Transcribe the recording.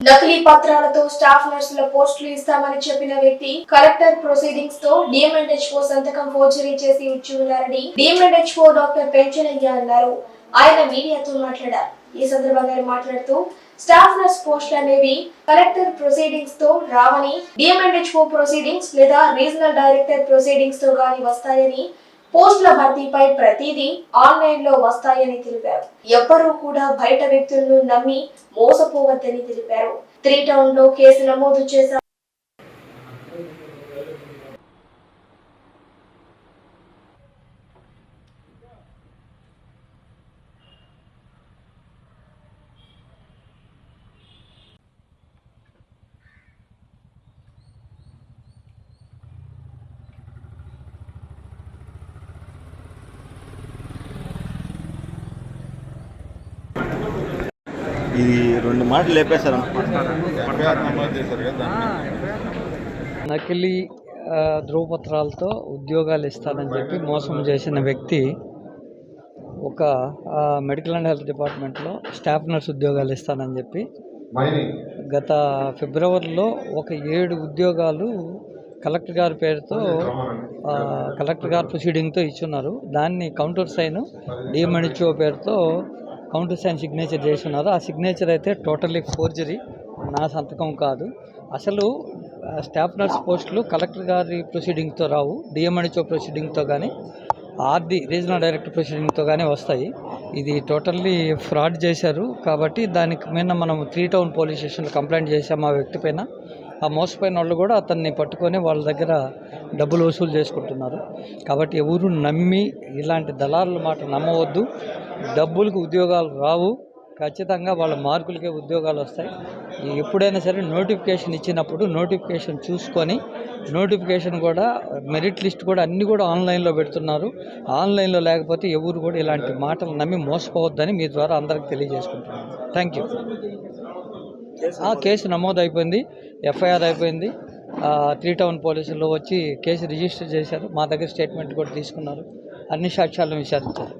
నకిలీ పత్రాలతో స్టాఫ్ నర్సుల పోస్టులు ఇస్తామని చెప్పిన వ్యక్తి కలెక్టర్ ప్రొసీడింగ్స్తో డిఎంఎన్హెచ్ఓ సంతకం ఫోర్జరీ చేసి ఇచ్చి ఉన్నారని డిఎంఎన్హెచ్ఓ డాక్టర్ పెంచనయ్య అన్నారు. ఆయన మీడియాతో మాట్లాడారు. ఈ సందర్భంగా మాట్లాడుతూ స్టాఫ్ నర్స్ పోస్టులు అనేవి కలెక్టర్ ప్రొసీడింగ్స్తో రావని డిఎంఎన్హెచ్ఓ ప్రొసీడింగ్స్ లేదా రీజనల్ డైరెక్టర్ ప్రొసీడింగ్స్తో గాని వస్తాయని పోస్టుల భర్తీపై ప్రతిదీ ఆన్లైన్లో వస్తాయని తెలిపారు. ఎవ్వరూ కూడా బయట వ్యక్తులను నమ్మి మోసపోవద్దని తెలిపారు. త్రీ టౌన్లో కేసు నమోదు చేశారు. ఇది రెండు మాటలు లేపేశారు నకిలీ ధ్రువపత్రాలతో ఉద్యోగాలు ఇస్తానని చెప్పి మోసం చేసిన వ్యక్తి ఒక మెడికల్ అండ్ హెల్త్ డిపార్ట్మెంట్లో స్టాఫ్ నర్స్ ఉద్యోగాలు ఇస్తానని చెప్పి గత ఫిబ్రవరిలో ఒక ఏడు ఉద్యోగాలు కలెక్టర్ గారి పేరుతో కలెక్టర్ గారి ప్రొసీడింగ్తో ఇచ్చున్నారు. దాన్ని కౌంటర్ సైన్ డిఎంఎన్హెచ్ఓ పేరుతో కౌంటర్ సైన్ సిగ్నేచర్ చేసి ఉన్నారు ఆ సిగ్నేచర్ అయితే టోటల్లీ ఫోర్జరీ. నా సంతకం కాదు. అసలు స్టాఫ్ నర్స్ పోస్టులు కలెక్టర్ గారి ప్రొసీడింగ్తో రావు. డిఎంఎన్హెచ్ఓ ప్రొసీడింగ్తో కానీ ఆర్డి రీజనల్ డైరెక్టర్ ప్రొసీడింగ్తో కానీ వస్తాయి. ఇది టోటల్లీ ఫ్రాడ్ చేశారు. కాబట్టి దానికి మీద మనం త్రీ టౌన్ పోలీస్ స్టేషన్లో కంప్లైంట్ చేసాము ఆ వ్యక్తి పైన. ఆ మోసపోయిన వాళ్ళు కూడా అతన్ని పట్టుకొని వాళ్ళ దగ్గర డబ్బులు వసూలు చేసుకుంటున్నారు. కాబట్టి ఎవరు నమ్మి ఇలాంటి దళారుల మాట నమ్మవద్దు. డబ్బులకు ఉద్యోగాలు రావు. ఖచ్చితంగా వాళ్ళ మార్కులకే ఉద్యోగాలు వస్తాయి. ఎప్పుడైనా సరే నోటిఫికేషన్ ఇచ్చినప్పుడు నోటిఫికేషన్ చూసుకొని నోటిఫికేషన్ కూడా మెరిట్ లిస్ట్ కూడా అన్నీ కూడా ఆన్లైన్లో పెడుతున్నారు. ఆన్లైన్లో లేకపోతే ఎవరు కూడా ఇలాంటి మాటలు నమ్మి మోసపోవద్దని మీ ద్వారా అందరికి తెలియజేసుకుంటున్నాను. థ్యాంక్ యూ కేసు నమోదు అయిపోయింది ఎఫ్ఐఆర్ అయిపోయింది. త్రీ టౌన్ పోలీసులు వచ్చి కేసు రిజిస్టర్ చేశారు. మా దగ్గర స్టేట్మెంట్ కూడా తీసుకున్నారు. అన్ని సాక్ష్యాలను విచారించారు.